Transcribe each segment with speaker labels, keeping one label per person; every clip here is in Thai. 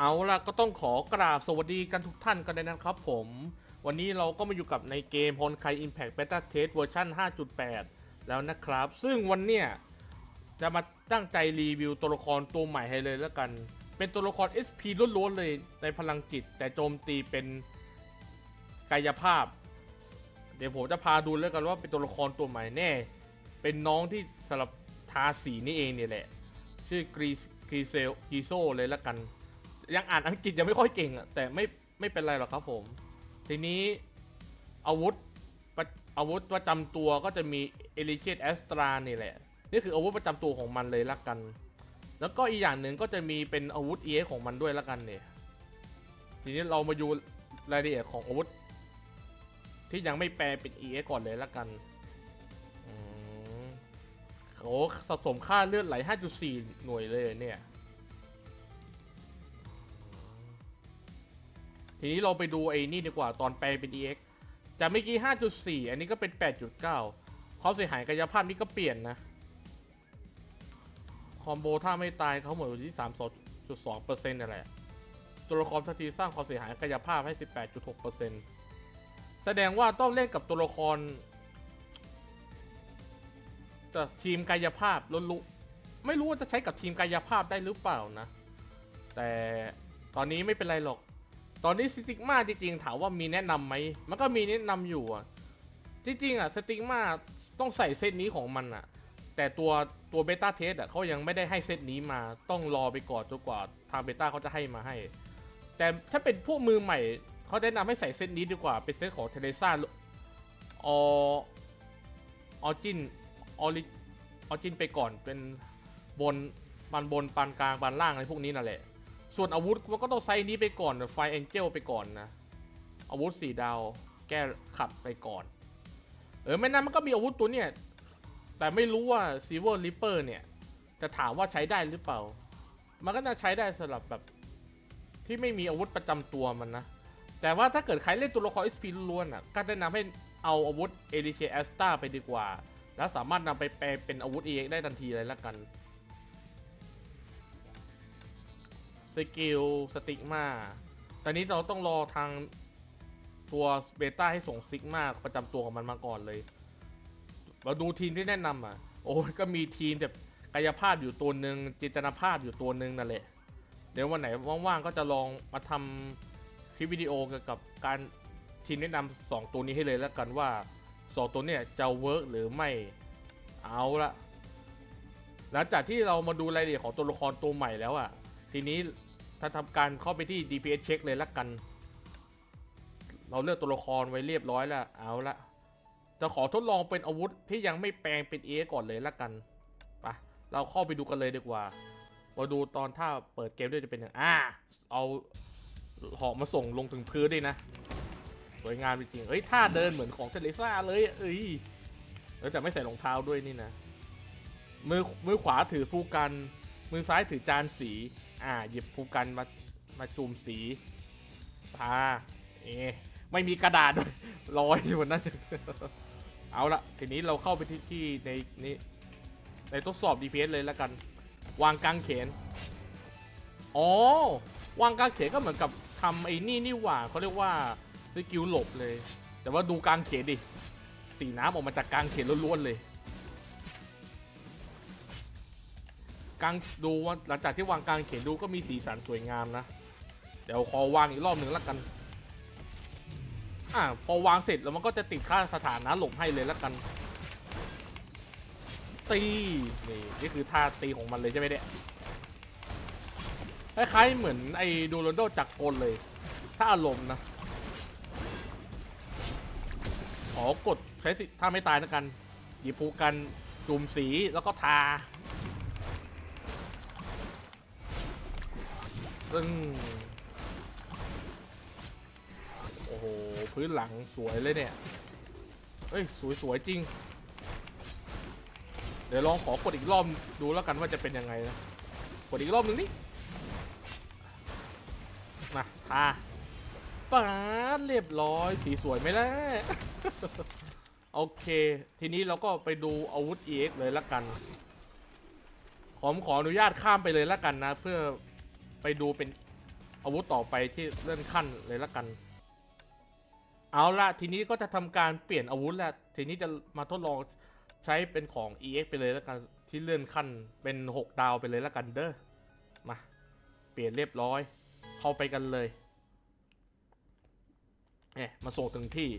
Speaker 1: เอาล่ะก็ต้องขอกราบสวัสดีกันทุกท่านกันเลยนะครับผม วันนี้เราก็มาอยู่กับในเกม h o n k a i Impact Beta Test เวอร์ชัน5.8 แล้วนะครับ ซึ่งวันเนี้ยจะมาตั้งใจรีวิวตัวละครตัวใหม่ให้เลยแล้วกัน เป็นตัวละคร SP ล้วนๆเลยในพลังจิต แต่โจมตีเป็นกายภาพ เดี๋ยวผมจะพาดูแล้วกันว่าเป็นตัวละครตัวใหม่แน่ เป็นน้องที่สำหรับทาสีนี่เองเนี่ยแหละ ชื่อกรีกรีเซลกีโซเลยล้วกัน ยังอ่านอังกฤษยังไม่ค่อยเก่งอะแต่ไม่ไม่เป็นไรหรอกครับผม ทีนี้อาวุธประอาวุธประจำตัวก็จะมีเอลิเชตแอสตรานี่แหละ นี่คืออาวุธประจำตัวของมันเลยละกัน แล้วก็อีกอย่างหนึ่งก็จะมีเป็นอาวุธเอของมันด้วยละกันเนี่ย ทีนี้เรามาดูรายละเอียดของอาวุธ ที่ยังไม่แปลเป็น EX ก่อนเลยละกันอืมโอ้สะสมค่าเลือดไหล 5.4 หน่วยเลยเนี่ย ทีนี้เราไปดูไอ้นี่ดีกว่าตอนแปลเป็น EX จากเมื่อกี้ 5.4 อันนี้ก็เป็น 8.9 ความเสียหายกายภาพนี่ก็เปลี่ยนนะ คอมโบถ้าไม่ตายเขาหมือยู่ที่ 3.2%นั่นแหละ ตัวละครทันทีสร้างความเสียหายกายภาพให้ 18.6%แสดงว่าต้องเล่นกับตัวละครแต่ทีมกายภาพล้วนไม่รู้ว่าจะใช้กับทีมกายภาพได้หรือเปล่านะ แต่ตอนนี้ไม่เป็นไรหรอก ตอนนี้สติกมาจริงๆถามว่ามีแนะนำไหมมันก็มีแนะนำอยู่อะจริงๆอะสติกมาต้องใส่เซตนี้ของมันอะแต่ตัวตัวเบต้าเทสอะเขายังไม่ได้ให้เซตนี้มาต้องรอไปก่อนจนกว่าทางเบต้าเขาจะให้มาให้ แต่ถ้าเป็นพวกมือใหม่เขาแนะนำให้ใส่เซตนี้ดีกว่าเป็นเซตของเทเลซ่าอออจินออริออจินไปก่อนเป็นบนปานบนปานกลางปานล่างอะไรพวกนี้นั่นแหละ ส่วนอาวุธมันก็ต้องไซนี้ไปก่อนไฟเอ็นเจลไปก่อนนะ อาวุธสี่ดาวแก้ขัดไปก่อน เออไม่นั้นมันก็มีอาวุธตัวเนี่ย แต่ไม่รู้ว่าซีเวอร์ริปเปอร์เนี่ย จะถามว่าใช้ได้หรือเปล่า มันก็น่าใช้ได้สำหรับแบบที่ไม่มีอาวุธประจำตัวมันนะ แต่ว่าถ้าเกิดใครเล่นตัวละคร SP ล้วนอะ ก็แนะนำให้เอาอาวุธ a d k a s t a ไปดีกว่า แล้วสามารถนำไปแปลเป็นอาวุธ EX ได้ทันทีเลยละกัน กิลสติกมาตอนนี้เราต้องรอทางตัวเบต้าให้ส่งสติกมาประจำตัวของมันมาก่อนเลยมาดูทีมที่แนะนำอะ โอ้ยก็มีทีมแบบกายภาพอยู่ตัวหนึ่งจินตนาภาพอยู่ตัวหนึ่งนั่นแหละ เดี๋ยววันไหนว่างๆก็จะลองมาทำคลิปวิดีโอเกี่ยวกับการทีมแนะนำสองตัวนี้ให้เลยแล้วกันว่าสองตัวเนี่ยจะเวิร์กหรือไม่เอาละหลังจากที่เรามาดูรายละเอียดของตัวละครตัวใหม่แล้วอะ ทีนี้ ถ้าทำการเข้าไปที่ DPS เช็คเลยละกัน เราเลือกตัวละครไว้เรียบร้อยแล้ว เอาละ จะขอทดลองเป็นอาวุธที่ยังไม่แปลงเป็นเอก่อนเลยละกันไปเราเข้าไปดูกันเลยดีกว่า มาดูตอนถ้าเปิดเกมด้วยจะเป็นอย่างอ่า เอาหอกมาส่งลงถึงพื้นด้วยนะ สวยงามจริงเฮ้ยท่าเดินเหมือนของเทเลซ่าเลย เอ้ยแล้วแต่ไม่ใส่รองเท้าด้วยนี่นะ มือมือขวาถือภูกัน มือซ้ายถือจานสี อ่า หยิบภูกันมา มาจุ่มสีทาเอะไม่มีกระดาษด้วยลอยอยู่นนั้นเอาละทีนี้เราเข้าไปที่ที่ในนี้ในทดสอบ DPS เลยแล้วกัน วางกลางเขน อ๋อ วางกลางเขนก็เหมือนกับทำไอ้นี่นี่หว่าเขาเรียกว่าสกิลหลบเลย แต่ว่าดูกลางเขนดิ สีน้ำออกมาจากกลางเขนล้วนๆเลย กลางดูว่าหลังจากที่วางกลางเขนดูก็มีสีสันสวยงามนะ เดี๋ยวขอวางอีกรอบหนึ่งแล้วกัน อ่าพอวางเสร็จแล้วมันก็จะติดค่าสถานะหลบให้เลยแล้วกัน ตีนี่นี่คือท่าตีของมันเลยใช่ไหมเนี่ยคล้ายๆเหมือนไอ้ดูโรนโดจักรกลเลย ถ้าอารมณ์นะขอกดใช้สิถ้าไม่ตายนะกัน หยิบภูกันจุ่มสีแล้วก็ทา ซึ่งโอ้โห พื้นหลังสวยเลยเนี่ย เฮ้ย สวยๆจริง เดี๋ยวลองขอกดอีกรอบดูแล้วกันว่าจะเป็นยังไงนะ กดอีกรอบหนึ่งนี่มาทาป๊าเรียบร้อย สีสวยไหมล่ะ โอเค ทีนี้เราก็ไปดูอาวุธ EX เลยละกัน ผมขออนุญาตข้ามไปเลยละกันนะ เพื่อ ไปดูเป็นอาวุธต่อไปที่เลื่อนขั้นเลยละกัน เอาละทีนี้ก็จะทำการเปลี่ยนอาวุธแล้วทีนี้จะมาทดลองใช้เป็นของ EX ไปเลยล้วกันที่เลื่อนขั้นเป็น 6 ดาวไปเลยล้วกันเด้อมา เปลี่ยนเรียบร้อย เข้าไปกันเลยเอ๊มาส่งถึงที่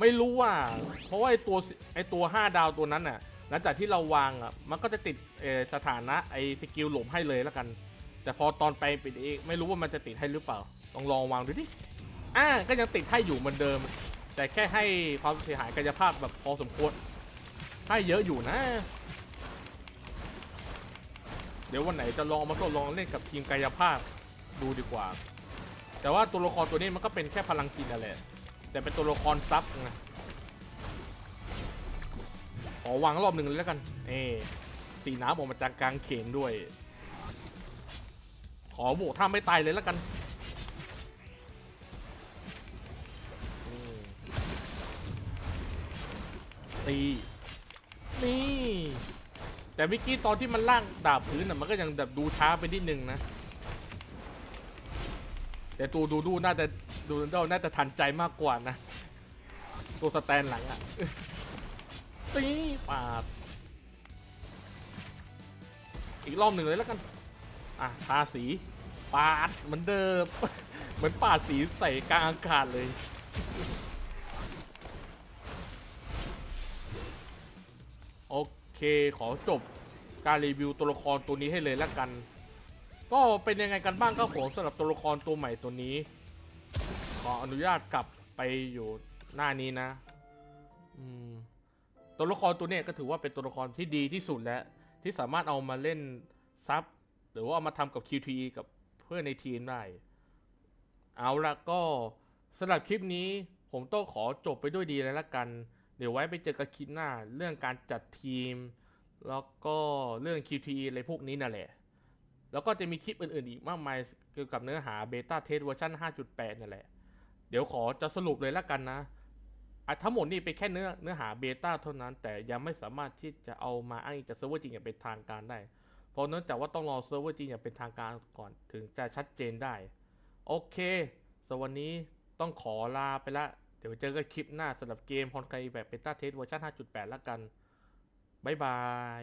Speaker 1: ไม่รู้ว่า เพราะว่าไอตัวไอตัว 5 ดาวตัวนั้นน่ะหลังจากที่เราวางอะมันก็จะติดสถานะไอสกิลหลมให้เลยล้วกัน แต่พอตอนไปปิดเองไม่รู้ว่ามันจะติดให้หรือเปล่าลองลองวางดูดิอ่าก็ยังติดให้อยู่เหมือนเดิม แต่แค่ให้ความเสียหายกายภาพแบบพอสมควรให้เยอะอยู่นะ เดี๋ยววันไหนจะลองมาทดลองเล่นกับทีมกายภาพดูดีกว่า แต่ว่าตัวละครตัวนี้มันก็เป็นแค่พลังจิตนั่นแหละแต่เป็นตัวละครซับไงขอวางรอบหนึ่งเลยแล้วกันเอสีน้ำออกมาจากกลางเขนด้วย อโบกถ้าไม่ตายเลยแล้วกันอืมตีนี่ แต่เมื่อกี้ตอนที่มันล่างดาบพื้นน่ะมันก็ยังแบบดูช้าไปนิดนึงนะ แต่ตัวดูดูน่าจะดูดูน่าจะทันใจมากกว่านะ ตัวสแตนหลังอะตีปาดอีกรอบหนึ่งเลยแล้วกัน อะทาสีปาดเหมือนเดิม เหมือนปาดสีใส่กลางอากาศเลย โอเคขอจบการรีวิวตัวละครตัวนี้ให้เลยแล้วกัน ก็เป็นยังไงกันบ้างครับผมสำหรับตัวละครตัวใหม่ตัวนี้ ขออนุญาตกลับไปอยู่หน้านี้นะอืมตัวละครตัวนี้ก็ถือว่าเป็นตัวละครที่ดีที่สุดแล้ว ที่สามารถเอามาเล่นซับ หรือว่าเอามาทำกับ QTE กับเพื่อนในทีมได้ เอาละก็สำหรับคลิปนี้ผมต้องขอจบไปด้วยดีเลยละกัน เดี๋ยวไว้ไปเจอกันคลิปหน้า เรื่องการจัดทีม แล้วก็เรื่อง QTE อะไรพวกนี้นั่นแหละ แล้วก็จะมีคลิปอื่นๆอีกมากมายเกี่ยวกับเนื้อหาเบต้าเทสเวอร์ชัน5.8 นั่นแหละ เดี๋ยวขอจะสรุปเลยละกันนะอะทั้งหมดนี่เป็นแค่เนื้อเนื้อหาเบต้าเท่านั้น แต่ยังไม่สามารถที่จะเอามาอ้างอิงจากเซิร์ฟเวอร์จริงอย่างเป็นทางการได้ เพราะเนื่องจากว่าต้องรอเซิร์ฟเวอร์จีนอย่างเป็นทางการก่อนถึงจะชัดเจนได้ โอเคสวันนี้ต้องขอลาไปละ เดี๋ยวเจอกันคลิปหน้าสำหรับเกมฮอนไกแบบเบต้าเทสเวอร์ชัน5.8 แล้วกัน บ๊ายบาย